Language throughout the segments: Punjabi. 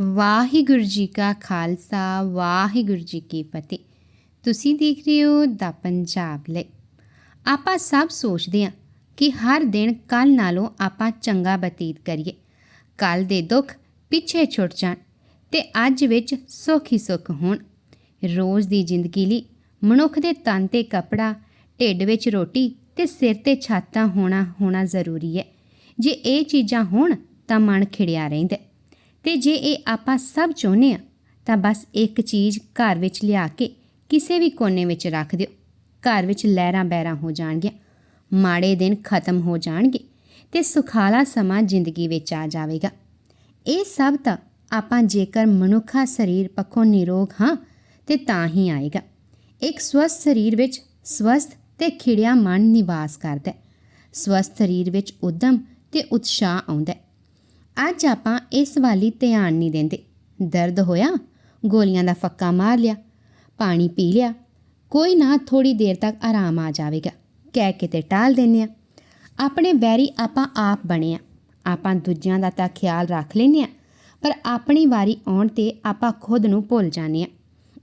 ਵਾਹਿਗੁਰੂ ਜੀ ਕਾ ਖਾਲਸਾ, ਵਾਹਿਗੁਰੂ ਜੀ ਕੀ ਫਤਿਹ। ਤੁਸੀਂ ਦੇਖ ਰਹੇ ਹੋ ਦਾ ਪੰਜਾਬ ਲਈ। ਆਪਾਂ ਸਭ ਸੋਚਦੇ ਹਾਂ ਕਿ ਹਰ ਦਿਨ ਕੱਲ ਨਾਲੋਂ ਆਪਾਂ ਚੰਗਾ ਬਤੀਤ ਕਰੀਏ। ਕੱਲ ਦੇ ਦੁੱਖ ਪਿੱਛੇ ਛੁੱਟ ਜਾਣ ਤੇ ਅੱਜ ਵਿੱਚ ਸੁੱਖ ਹੀ ਸੁੱਖ ਹੋਣ। ਰੋਜ਼ ਦੀ ਜ਼ਿੰਦਗੀ ਲਈ ਮਨੁੱਖ ਦੇ ਤਨ ਤੇ ਕਪੜਾ, ਢਿੱਡ ਵਿੱਚ ਰੋਟੀ ਤੇ ਸਿਰ ਤੇ ਛਾਤਾਂ ਹੋਣਾ ਹੋਣਾ ਜ਼ਰੂਰੀ ਹੈ। ਜੇ ਇਹ ਚੀਜ਼ਾਂ ਹੋਣ ਤਾਂ ਮਨ ਖਿੜਿਆ ਰਹਿੰਦਾ ਤੇ ਜੇ ਇਹ ਆਪਾਂ ਸਭ ਚਾਹੁੰਦੇ ਆ ਤਾਂ ਬਸ ਇੱਕ ਚੀਜ਼ ਘਰ ਵਿੱਚ ਲਿਆ ਕੇ ਕਿਸੇ ਵੀ ਕੋਨੇ ਵਿੱਚ ਰੱਖ ਦਿਓ। ਘਰ ਵਿੱਚ ਲਹਿਰਾਂ ਬਹਿਰਾਂ ਹੋ ਜਾਣਗੀਆਂ, ਮਾੜੇ ਦਿਨ ਖਤਮ ਹੋ ਜਾਣਗੇ ਤੇ ਸੁਖਾਲਾ ਸਮਾਂ ਜ਼ਿੰਦਗੀ ਵਿੱਚ ਆ ਜਾਵੇਗਾ। ਇਹ ਸਭ ਤਾਂ ਆਪਾਂ ਜੇਕਰ ਮਨੁੱਖਾ ਸਰੀਰ ਪੱਖੋਂ ਨਿਰੋਗ ਹਾਂ, ਤੇ ਤਾਂ ਹੀ ਆਏਗਾ। ਇੱਕ ਸਵਸਥ ਸਰੀਰ ਵਿੱਚ ਸਵਸਥ ਤੇ ਖਿੜਿਆ ਮਨ ਨਿਵਾਸ ਕਰਦਾ ਹੈ। ਸਵਸਥ ਸਰੀਰ ਵਿੱਚ ਉਦਮ ਤੇ ਉਤਸ਼ਾਹ ਆਉਂਦਾ ਹੈ। ਅੱਜ ਆਪਾਂ ਇਸ ਵਾਲੀ ਧਿਆਨ ਨਹੀਂ ਦਿੰਦੇ। ਦਰਦ ਹੋਇਆ, ਗੋਲੀਆਂ ਦਾ ਫੱਕਾ ਮਾਰ ਲਿਆ, ਪਾਣੀ ਪੀ ਲਿਆ, ਕੋਈ ਨਾ ਥੋੜੀ ਦੇਰ ਤੱਕ ਆਰਾਮ ਆ ਜਾਵੇਗਾ। ਕਹਿ ਕੇ ਤੇ ਟਾਲ ਦਿੰਦੇ ਆ ਆਪਣੇ ਵੈਰੀ ਆਪਾਂ ਆਪ ਬਣੇ ਆ ਆਪਾਂ ਦੂਜਿਆਂ ਦਾ ਤਾਂ ਖਿਆਲ ਰੱਖ ਲੈਂਦੇ ਆ ਪਰ ਆਪਣੀ ਵਾਰੀ ਆਉਣ ਤੇ ਆਪਾਂ ਖੁਦ ਨੂੰ ਭੁੱਲ ਜਾਂਦੇ ਆ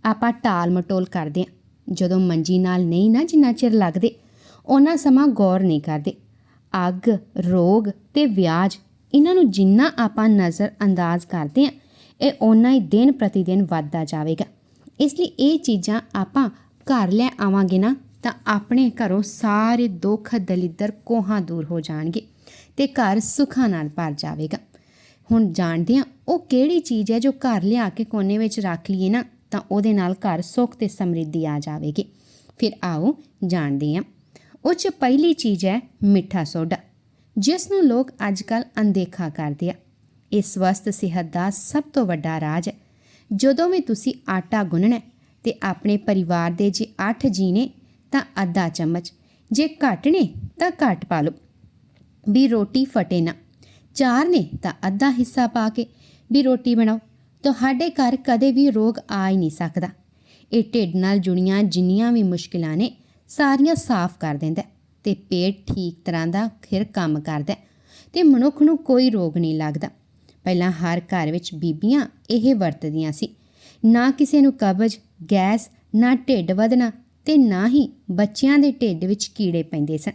ਆਪਾਂ ਟਾਲ ਮਟੋਲ ਕਰਦੇ ਆ ਜਦੋਂ ਮੰਜੀ ਨਾਲ ਨਹੀਂ ਨਾ ਜਿੰਨਾ ਚਿਰ ਲੱਗਦੇ, ਉਹਨਾਂ ਸਮਾਂ ਗੌਰ ਨਹੀਂ ਕਰਦੇ। ਅੱਗ, ਰੋਗ ਤੇ ਵਿਆਜ ਇਹਨਾਂ ਨੂੰ ਜਿੰਨਾ ਆਪਾਂ ਨਜ਼ਰ ਅੰਦਾਜ਼ ਕਰਦੇ ਹਾਂ, ਇਹ ਓਨਾ ਹੀ ਦਿਨ ਪ੍ਰਤੀ ਦਿਨ ਵੱਧਦਾ ਜਾਵੇਗਾ। ਇਸ ਲਈ ਇਹ ਚੀਜ਼ਾਂ ਆਪਾਂ ਘਰ ਲੈ ਆਵਾਂਗੇ ਨਾ, ਤਾਂ ਆਪਣੇ ਘਰੋਂ ਸਾਰੇ ਦੁੱਖ ਦਲਿੱਦਰ ਕੋਹਾਂ ਦੂਰ ਹੋ ਜਾਣਗੇ ਤੇ ਘਰ ਸੁੱਖਾਂ ਨਾਲ ਭਰ ਜਾਵੇਗਾ। ਹੁਣ ਜਾਣਦੇ ਆ ਉਹ ਕਿਹੜੀ ਚੀਜ਼ ਹੈ ਜੋ ਘਰ ਲਿਆ ਕੇ ਕੋਨੇ ਵਿੱਚ ਰੱਖ ਲਈਏ ਨਾ, ਤਾਂ ਉਹਦੇ ਨਾਲ ਘਰ ਸੁੱਖ ਤੇ ਸਮਰਿੱਧੀ ਆ ਜਾਵੇਗੀ। ਫਿਰ ਆਓ ਜਾਣਦੇ ਆ ਉਹ 'ਚ ਪਹਿਲੀ ਚੀਜ਼ ਹੈ ਮਿੱਠਾ ਸੋਡਾ। ਜਿਸ ਨੂੰ ਲੋਕ ਅੱਜਕੱਲ ਅਣਦੇਖਾ ਕਰਦੇ ਆ। ਇਹ ਸਵਸਥ ਸਿਹਤ ਦਾ ਸਭ ਤੋਂ ਵੱਡਾ ਰਾਜ ਹੈ। ਜਦੋਂ ਵੀ ਤੁਸੀਂ ਆਟਾ ਗੁੰਨਣਾ ਹੈ ਤੇ ਆਪਣੇ ਪਰਿਵਾਰ ਦੇ ਜੇ 8 ਜੀ ਨੇ, ਤਾਂ ਅੱਧਾ ਚਮਚ। ਜੇ ਘੱਟ ਨੇ, ਤਾਂ ਘੱਟ ਪਾ ਲਓ। ਵੀ ਰੋਟੀ ਫਟੇ ਨਾ। ਚਾਰ ਨੇ, ਤਾਂ ਅੱਧਾ ਹਿੱਸਾ ਪਾ ਕੇ ਵੀ ਰੋਟੀ ਬਣਾਓ। ਤੁਹਾਡੇ ਘਰ ਕਦੇ ਵੀ ਰੋਗ ਆ ਹੀ ਨਹੀਂ ਸਕਦਾ। ਇਹ ਢਿੱਡ ਨਾਲ ਜੁੜੀਆਂ ਜਿੰਨੀਆਂ ਵੀ ਮੁਸ਼ਕਿਲਾਂ ਨੇ, ਸਾਰੀਆਂ ਸਾਫ਼ ਕਰ ਦਿੰਦਾ ਤੇ ਪੇਟ ਠੀਕ ਤਰ੍ਹਾਂ ਦਾ ਫਿਰ ਕੰਮ ਕਰਦਾ ਹੈ ਤੇ ਮਨੁੱਖ ਨੂੰ ਕੋਈ ਰੋਗ ਨਹੀਂ ਲੱਗਦਾ। ਪਹਿਲਾਂ ਹਰ ਘਰ ਵਿੱਚ ਬੀਬੀਆਂ ਇਹ ਵਰਤਦੀਆਂ ਸੀ। ਨਾ ਕਿਸੇ ਨੂੰ ਕਬਜ਼, ਗੈਸ, ਨਾ ਢਿੱਡ ਵਧਣਾ ਤੇ ਨਾ ਹੀ ਬੱਚਿਆਂ ਦੇ ਢਿੱਡ ਵਿੱਚ ਕੀੜੇ ਪੈਂਦੇ ਸਨ।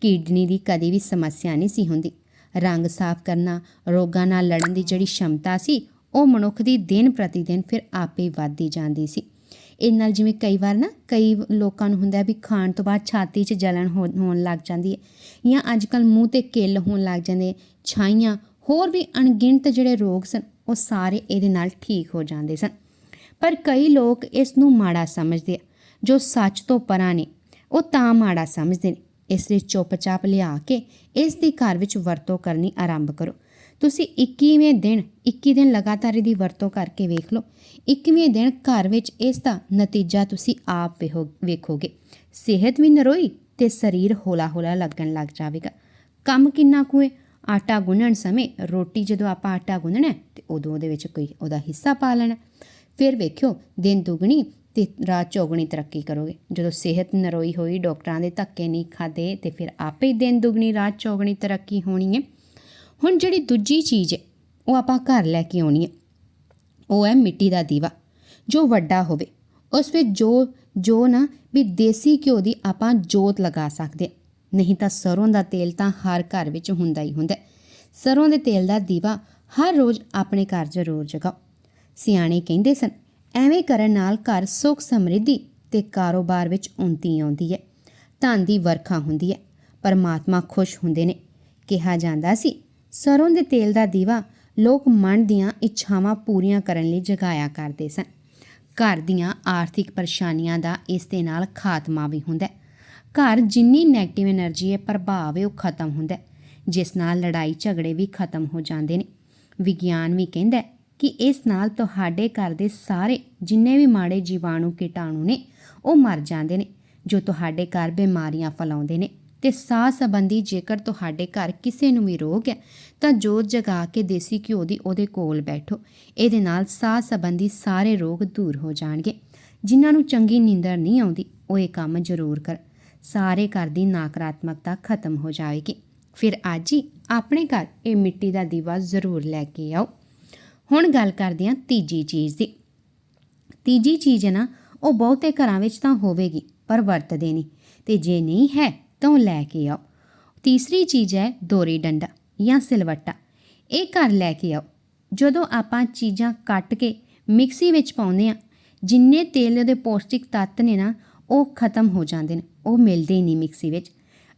ਕਿਡਨੀ ਦੀ ਕਦੇ ਵੀ ਸਮੱਸਿਆ ਨਹੀਂ ਸੀ ਹੁੰਦੀ। ਰੰਗ ਸਾਫ਼ ਕਰਨਾ, ਰੋਗਾਂ ਨਾਲ ਲੜਨ ਦੀ ਜਿਹੜੀ ਸ਼ਮਤਾ ਸੀ, ਉਹ ਮਨੁੱਖ ਦੀ ਦਿਨ ਪ੍ਰਤੀ ਦਿਨ ਫਿਰ ਆਪੇ ਵੱਧਦੀ ਜਾਂਦੀ ਸੀ। ਇਹ ਨਾਲ ਜਿਵੇਂ ਕਈ ਵਾਰ ਨਾ ਕਈ ਲੋਕਾਂ ਨੂੰ ਹੁੰਦਾ ਵੀ ਖਾਣ ਤੋਂ ਬਾਅਦ ਛਾਤੀ 'ਚ ਜਲਨ ਹੋ- ਹੋਣ ਲੱਗ ਜਾਂਦੀ ਹੈ ਜਾਂ ਅੱਜਕੱਲ ਮੂੰਹ ਤੇ ਕਿੱਲ ਹੋਣ ਲੱਗ ਜਾਂਦੇ, ਛਾਈਆਂ, ਹੋਰ ਵੀ ਅਣਗਿਣਤ ਜਿਹੜੇ ਰੋਗ ਸਨ, ਉਹ ਸਾਰੇ ਇਹਦੇ ਨਾਲ ਠੀਕ ਹੋ ਜਾਂਦੇ ਸਨ। ਪਰ ਕਈ ਲੋਕ ਇਸ ਨੂੰ ਮਾੜਾ ਸਮਝਦੇ ਆ, ਜੋ ਸੱਚ ਤੋਂ ਪਰਾਂ ਨੇ, ਉਹ ਤਾਂ ਮਾੜਾ ਸਮਝਦੇ ਨੇ। ਇਸ ਲਈ ਚੁੱਪਚਾਪ ਲਿਆ ਕੇ ਇਸ ਦੀ ਘਰ ਵਿੱਚ ਵਰਤੋਂ ਕਰਨੀ ਆਰੰਭ ਕਰੋ। ਤੁਸੀਂ 21ਵੇਂ ਦਿਨ 21 ਦਿਨ ਲਗਾਤਾਰ ਇਹਦੀ ਵਰਤੋਂ ਕਰਕੇ ਵੇਖ ਲਓ। 21ਵੇਂ ਦਿਨ ਘਰ ਵਿੱਚ ਇਸ ਦਾ ਨਤੀਜਾ ਤੁਸੀਂ ਆਪ ਵੇਖੋ- ਵੇਖੋਗੇ। ਸਿਹਤ ਵੀ ਨਰੋਈ ਤੇ ਸਰੀਰ ਹੌਲਾ ਹੌਲਾ ਲੱਗਣ ਲੱਗ ਜਾਵੇਗਾ। ਕੰਮ ਕਿੰਨਾ ਕੁ ਹੈ? ਆਟਾ ਗੁੰਨਣ ਸਮੇਂ ਰੋਟੀ ਜਦੋਂ ਆਪਾਂ ਆਟਾ ਗੁੰਨਣਾ ਹੈ, ਤੇ ਉਦੋਂ ਉਹਦੇ ਵਿੱਚ ਕੋਈ ਉਹਦਾ ਹਿੱਸਾ ਪਾ ਲੈਣਾ ਫਿਰ ਵੇਖਿਓ, ਦਿਨ ਦੁਗਣੀ ਤੇ ਰਾਤ ਚੌਗਣੀ ਤਰੱਕੀ ਕਰੋਗੇ। ਜਦੋਂ ਸਿਹਤ ਨਰੋਈ ਹੋਈ, ਡਾਕਟਰਾਂ ਦੇ ਧੱਕੇ ਨਹੀਂ ਖਾਦੇ ਤੇ ਫਿਰ ਆਪੇ ਹੀ ਦਿਨ ਦੁਗਣੀ, ਰਾਤ ਚੌਗਣੀ ਤਰੱਕੀ ਹੋਣੀ ਹੈ। ਹੁਣ ਜਿਹੜੀ ਦੂਜੀ ਚੀਜ਼ ਹੈ, ਉਹ ਆਪਾਂ ਘਰ ਲੈ ਕੇ ਆਉਣੀ ਹੈ। ਉਹ ਹੈ ਮਿੱਟੀ ਦਾ ਦੀਵਾ। ਜੋ ਵੱਡਾ ਹੋਵੇ, ਉਸ ਵਿੱਚ ਜੋ ਜੋ ਨਾ ਵੀ ਦੇਸੀ ਘਿਓ ਦੀ ਆਪਾਂ ਜੋਤ ਲਗਾ ਸਕਦੇ ਨਹੀਂ ਤਾਂ ਸਰੋਂ ਦਾ ਤੇਲ ਤਾਂ ਹਰ ਘਰ ਵਿੱਚ ਹੁੰਦਾ ਹੀ ਹੁੰਦਾ ਹੈ। ਸਰੋਂ ਦੇ ਤੇਲ ਦਾ ਦੀਵਾ ਹਰ ਰੋਜ਼ ਆਪਣੇ ਘਰ ਜ਼ਰੂਰ ਜਗਾਓ। ਸਿਆਣੇ ਕਹਿੰਦੇ ਸਨ, ਐਵੇਂ ਕਰਨ ਨਾਲ ਘਰ ਸੁੱਖ ਸਮਰਿੱਧੀ ਤੇ ਕਾਰੋਬਾਰ ਵਿੱਚ ਉਨਤੀ ਆਉਂਦੀ ਹੈ। ਧਨ ਦੀ ਵਰਖਾ ਹੁੰਦੀ ਹੈ, ਪਰਮਾਤਮਾ ਖੁਸ਼ ਹੁੰਦੇ ਨੇ। ਕਿਹਾ ਜਾਂਦਾ ਸੀ ਸਰੋਂ ਦੇ ਤੇਲ ਦਾ ਦੀਵਾ ਲੋਕ ਮਨ ਦੀਆਂ ਇੱਛਾਵਾਂ ਪੂਰੀਆਂ ਕਰਨ ਲਈ ਜਗਾਇਆ ਕਰਦੇ ਸਨ। ਘਰ ਦੀਆਂ ਆਰਥਿਕ ਪਰੇਸ਼ਾਨੀਆਂ ਦਾ ਇਸ ਦੇ ਨਾਲ ਖਾਤਮਾ ਵੀ ਹੁੰਦਾ ਘਰ ਜਿੰਨੀ ਨੈਗੇਟਿਵ એનર્ਜੀ ਹੈ, ਪ੍ਰਭਾਵ ਹੈ, ਉਹ ਖਤਮ ਹੁੰਦਾ ਜਿਸ ਨਾਲ ਲੜਾਈ ਝਗੜੇ ਵੀ ਖਤਮ ਹੋ ਜਾਂਦੇ ਨੇ। ਵਿਗਿਆਨ ਵੀ ਕਹਿੰਦਾ ਕਿ ਇਸ ਨਾਲ ਤੁਹਾਡੇ ਘਰ ਦੇ ਸਾਰੇ ਜਿੰਨੇ ਵੀ ਮਾੜੇ ਜੀਵਾਣੂ, ਕੀਟਾਣੂ ਨੇ, ਉਹ ਮਰ ਜਾਂਦੇ ਨੇ, ਜੋ ਤੁਹਾਡੇ ਘਰ ਬਿਮਾਰੀਆਂ ਫੈਲਾਉਂਦੇ ਨੇ। ਤੇ ਸਾਹ ਸੰਬੰਧੀ ਜੇਕਰ ਤੁਹਾਡੇ ਘਰ ਕਿਸੇ ਨੂੰ ਵੀ ਰੋਗ ਹੈ, ਤਾਂ ਜੋਤ ਜਗਾ ਕੇ ਦੇਸੀ ਘਿਓ ਦੀ ਉਹਦੇ ਕੋਲ ਬੈਠੋ। ਇਹਦੇ ਨਾਲ ਸਾਹ ਸੰਬੰਧੀ ਸਾਰੇ ਰੋਗ ਦੂਰ ਹੋ ਜਾਣਗੇ। ਜਿਨ੍ਹਾਂ ਨੂੰ ਚੰਗੀ ਨੀਂਦਰ ਨਹੀਂ ਆਉਂਦੀ, ਉਹ ਇਹ ਕੰਮ ਜ਼ਰੂਰ ਕਰ। ਸਾਰੇ ਘਰ ਦੀ ਨਕਾਰਾਤਮਕਤਾ ਖਤਮ ਹੋ ਜਾਵੇਗੀ। ਫਿਰ ਅੱਜ ਹੀ ਆਪਣੇ ਘਰ ਇਹ ਮਿੱਟੀ ਦਾ ਦੀਵਾ ਜ਼ਰੂਰ ਲੈ ਕੇ ਆਓ। ਹੁਣ ਗੱਲ ਕਰਦੇ ਹਾਂ ਤੀਜੀ ਚੀਜ਼ ਦੀ। ਤੀਜੀ ਚੀਜ਼ ਹੈ ਨਾ, ਉਹ ਬਹੁਤੇ ਘਰਾਂ ਵਿੱਚ ਤਾਂ ਹੋਵੇਗੀ, ਪਰ ਵਰਤਦੇ ਨਹੀਂ। ਤੇ ਜੇ ਨਹੀਂ ਹੈ ਤਾਂ ਉਹ ਲੈ ਕੇ ਆਓ। ਤੀਸਰੀ ਚੀਜ਼ ਹੈ ਦੋਰੀ ਡੰਡਾ ਜਾਂ ਸਿਲਵੱਟਾ। ਇਹ ਘਰ ਲੈ ਕੇ ਆਓ। ਜਦੋਂ ਆਪਾਂ ਚੀਜ਼ਾਂ ਕੱਟ ਕੇ ਮਿਕਸੀ ਵਿੱਚ ਪਾਉਂਦੇ ਆ ਜਿੰਨੇ ਤੇਲ ਦੇ ਪੌਸ਼ਟਿਕ ਤੱਤ ਨੇ ਨਾ, ਉਹ ਖਤਮ ਹੋ ਜਾਂਦੇ ਨੇ, ਉਹ ਮਿਲਦੇ ਹੀ ਨਹੀਂ ਮਿਕਸੀ ਵਿੱਚ।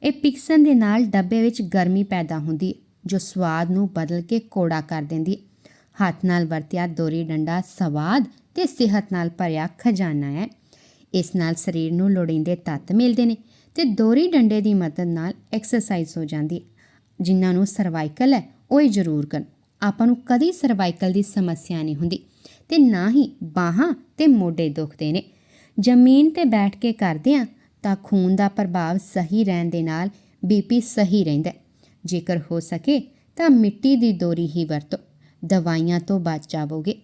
ਇਹ ਪਿਕਸਣ ਦੇ ਨਾਲ ਡੱਬੇ ਵਿੱਚ ਗਰਮੀ ਪੈਦਾ ਹੁੰਦੀ ਹੈ, ਜੋ ਸਵਾਦ ਨੂੰ ਬਦਲ ਕੇ ਕੋੜਾ ਕਰ ਦਿੰਦੀ ਹੈ। ਹੱਥ ਨਾਲ ਵਰਤਿਆ ਦੋਰੀ ਡੰਡਾ ਸਵਾਦ ਤੇ ਸਿਹਤ ਨਾਲ ਭਰਿਆ ਖਜ਼ਾਨਾ ਹੈ। ਇਸ ਨਾਲ ਸਰੀਰ ਨੂੰ ਲੋੜੀਂਦੇ ਤੱਤ ਮਿਲਦੇ ਨੇ। ਤੇ ਦੋਰੀ ਡੰਡੇ ਦੀ ਮਦਦ ਨਾਲ ਐਕਸਰਸਾਈਜ਼ ਹੋ ਜਾਂਦੀ ਜਿਨ੍ਹਾਂ ਨੂੰ ਸਰਵਾਈਕਲ ਹੈ, ਉਹ ਹੀ ਜ਼ਰੂਰ ਕਰਨ। ਆਪਾਂ ਨੂੰ ਕਦੀ ਸਰਵਾਈਕਲ ਦੀ ਸਮੱਸਿਆ ਨਹੀਂ ਹੁੰਦੀ ਤੇ ਨਾ ਹੀ ਬਾਹਾਂ ਤੇ ਮੋਢੇ ਦੁਖਦੇ ਨੇ। ਜ਼ਮੀਨ ਤੇ ਬੈਠ ਕੇ ਕਰਦੇ ਆ ਤਾਂ ਖੂਨ ਦਾ ਪ੍ਰਭਾਵ ਸਹੀ ਰਹਿਣ ਦੇ ਨਾਲ ਬੀਪੀ ਸਹੀ ਰਹਿੰਦਾ ਜੇਕਰ ਹੋ ਸਕੇ ਤਾਂ ਮਿੱਟੀ ਦੀ ਦੋਰੀ ਹੀ ਵਰਤੋ। ਦਵਾਈਆਂ ਤੋਂ ਬਚ ਜਾਵੋਗੇ।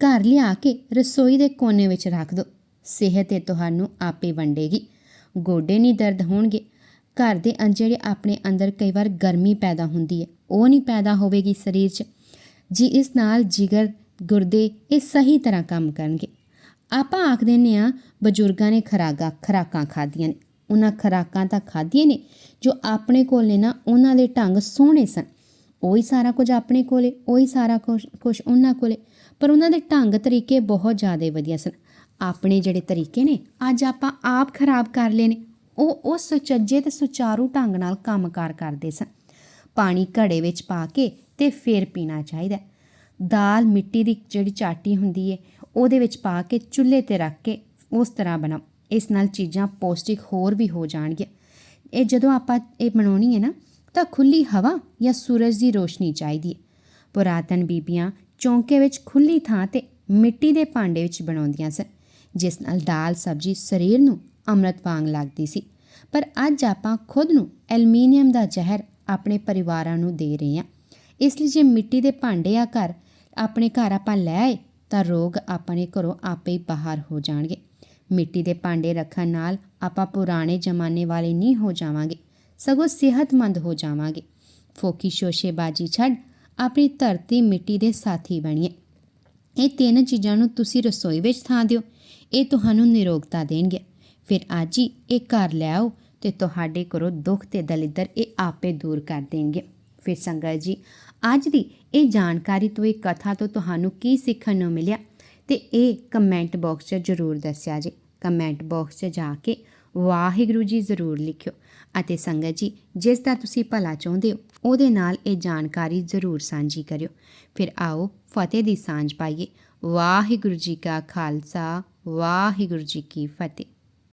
ਘਰ ਲਿਆ ਕੇ ਰਸੋਈ ਦੇ ਕੋਨੇ ਵਿੱਚ ਰੱਖ ਦਿਓ ਸਿਹਤ ਇਹ ਤੁਹਾਨੂੰ ਆਪੇ ਵੰਡੇਗੀ। ਗੋਡੇ ਨਹੀਂ ਦਰਦ ਹੋਣਗੇ। ਘਰ ਦੇ ਅੰਦਰ ਜਿਹੜੇ ਆਪਣੇ ਅੰਦਰ ਕਈ ਵਾਰ ਗਰਮੀ ਪੈਦਾ ਹੁੰਦੀ ਹੈ, ਉਹ ਨਹੀਂ ਪੈਦਾ ਹੋਵੇਗੀ ਸਰੀਰ 'ਚ। ਜੀ ਇਸ ਨਾਲ ਜਿਗਰ, ਗੁਰਦੇ ਇਹ ਸਹੀ ਤਰ੍ਹਾਂ ਕੰਮ ਕਰਨਗੇ। ਆਪਾਂ ਆਖ ਦਿੰਦੇ ਆ ਬਜ਼ੁਰਗਾਂ ਨੇ ਖਰਾਗਾ ਖਰਾਕਾਂ ਖਾਧੀਆਂ ਨੇ। ਉਹਨਾਂ ਖਰਾਕਾਂ ਤਾਂ ਖਾਧੀਆਂ ਨੇ, ਜੋ ਆਪਣੇ ਕੋਲ ਨੇ ਨਾ ਉਹਨਾਂ ਦੇ ਢੰਗ ਸੋਹਣੇ ਸਨ। ਉਹੀ ਸਾਰਾ ਕੁਝ ਆਪਣੇ ਕੋਲੇ, ਉਹੀ ਸਾਰਾ ਕੁਝ ਕੁਝ ਉਹਨਾਂ ਕੋਲੇ। ਪਰ ਉਹਨਾਂ ਦੇ ਢੰਗ, ਤਰੀਕੇ ਬਹੁਤ ਜ਼ਿਆਦਾ ਵਧੀਆ ਸਨ। ਆਪਣੇ ਜਿਹੜੇ ਤਰੀਕੇ ਨੇ, ਅੱਜ ਆਪਾਂ ਆਪ ਖਰਾਬ ਕਰ ਲਏ ਨੇ, ਉਹ ਉਸ ਸੁਚੱਜੇ ਤੇ ਸੁਚਾਰੂ ਢੰਗ ਨਾਲ ਕੰਮਕਾਰ ਕਰਦੇ ਸਨ। ਪਾਣੀ ਘੜੇ ਵਿੱਚ ਪਾ ਕੇ ਤੇ ਫਿਰ ਪੀਣਾ ਚਾਹੀਦਾ ਦਾਲ ਮਿੱਟੀ ਦੀ ਜਿਹੜੀ ਚਾਟੀ ਹੁੰਦੀ ਹੈ ਉਹਦੇ ਵਿੱਚ ਪਾ ਕੇ ਚੁੱਲ੍ਹੇ ਤੇ ਰੱਖ ਕੇ ਉਸ ਤਰ੍ਹਾਂ ਬਣਾਓ। ਇਸ ਨਾਲ ਚੀਜ਼ਾਂ ਪੌਸ਼ਟਿਕ ਹੋਰ ਵੀ ਹੋ ਜਾਣਗੀਆਂ। ਇਹ ਜਦੋਂ ਆਪਾਂ ਇਹ ਬਣਾਉਣੀ ਹੈ ਨਾ, ਤਾਂ ਖੁੱਲੀ ਹਵਾ ਜਾਂ ਸੂਰਜ ਦੀ ਰੋਸ਼ਨੀ ਚਾਹੀਦੀ ਹੈ ਪੁਰਾਤਨ ਬੀਬੀਆਂ ਚੌਂਕੇ ਵਿੱਚ ਖੁੱਲੀ ਥਾਂ ਤੇ ਮਿੱਟੀ ਦੇ ਭਾਂਡੇ ਵਿੱਚ ਬਣਾਉਂਦੀਆਂ ਸਨ। ਜਿਸ ਨਾਲ ਦਾਲ, ਸਬਜ਼ੀ, ਸਰੀਰ ਨੂੰ ਅੰਮ੍ਰਿਤ ਵਾਂਗ ਲੱਗਦੀ ਸੀ। ਪਰ ਅੱਜ ਆਪਾਂ ਖੁਦ ਨੂੰ ਐਲੂਮੀਨੀਅਮ ਦਾ ਜ਼ਹਿਰ ਆਪਣੇ ਪਰਿਵਾਰਾਂ ਨੂੰ ਦੇ ਰਹੇ ਹਾਂ। ਇਸ ਲਈ ਜੇ ਮਿੱਟੀ ਦੇ ਭਾਂਡੇ ਆ ਘਰ ਆਪਣੇ ਘਰ ਆਪਾਂ ਲੈ ਆਏ, ਤਾਂ ਰੋਗ ਆਪਣੇ ਘਰੋਂ ਆਪੇ ਹੀ ਬਾਹਰ ਹੋ ਜਾਣਗੇ। ਮਿੱਟੀ ਦੇ ਭਾਂਡੇ ਰੱਖਣ ਨਾਲ ਆਪਾਂ ਪੁਰਾਣੇ ਜ਼ਮਾਨੇ ਵਾਲੇ ਨਹੀਂ ਹੋ ਜਾਵਾਂਗੇ, ਸਗੋਂ ਸਿਹਤਮੰਦ ਹੋ ਜਾਵਾਂਗੇ। ਫੋਕੀ ਸ਼ੋਸ਼ੇਬਾਜ਼ੀ ਛੱਡ ਆਪਣੀ ਧਰਤੀ ਮਿੱਟੀ ਦੇ ਸਾਥੀ ਬਣੀਏ ਇਹ ਤਿੰਨ ਚੀਜ਼ਾਂ ਨੂੰ ਤੁਸੀਂ ਰਸੋਈ ਵਿੱਚ ਥਾਂ ਦਿਓ। ਇਹ ਤੁਹਾਨੂੰ ਨਿਰੋਗਤਾ ਦੇਣਗੇ। ਫਿਰ ਅੱਜ ਹੀ ਇਹ ਘਰ ਲੈ ਆਓ ਤੇ ਤੁਹਾਡੇ ਘਰੋਂ ਦੁੱਖ ਤੇ ਦਲਿੱਦਰ ਇਹ ਆਪੇ ਦੂਰ ਕਰ ਦੇਣਗੇ। ਫਿਰ ਸੰਗਤ ਜੀ, ਅੱਜ ਦੀ ਇਹ ਜਾਣਕਾਰੀ ਤੋਂ, ਇਹ ਕਥਾ ਤੋਂ ਤੁਹਾਨੂੰ ਕੀ ਸਿੱਖਣ ਨੂੰ ਮਿਲਿਆ? ਤੇ ਇਹ ਕਮੈਂਟ ਬਾਕਸ 'ਚ ਜ਼ਰੂਰ ਦੱਸਿਆ ਜੀ। ਕਮੈਂਟ ਬਾਕਸ 'ਚ ਜਾ ਕੇ ਵਾਹਿਗੁਰੂ ਜੀ ਜ਼ਰੂਰ ਲਿਖਿਓ ਅਤੇ ਸੰਗਤ ਜੀ, ਜਿਸ ਦਾ ਤੁਸੀਂ ਭਲਾ ਚਾਹੁੰਦੇ ਹੋ, ਉਹਦੇ ਨਾਲ ਇਹ ਜਾਣਕਾਰੀ ਜ਼ਰੂਰ ਸਾਂਝੀ ਕਰਿਓ। ਫਿਰ ਆਓ, ਫਤਿਹ ਦੀ ਸਾਂਝ ਪਾਈਏ। ਵਾਹਿਗੁਰੂ ਜੀ ਕਾ ਖਾਲਸਾ। ਵਾਹਿਗੁਰੂ ਜੀ ਕੀ ਫਤਿਹ।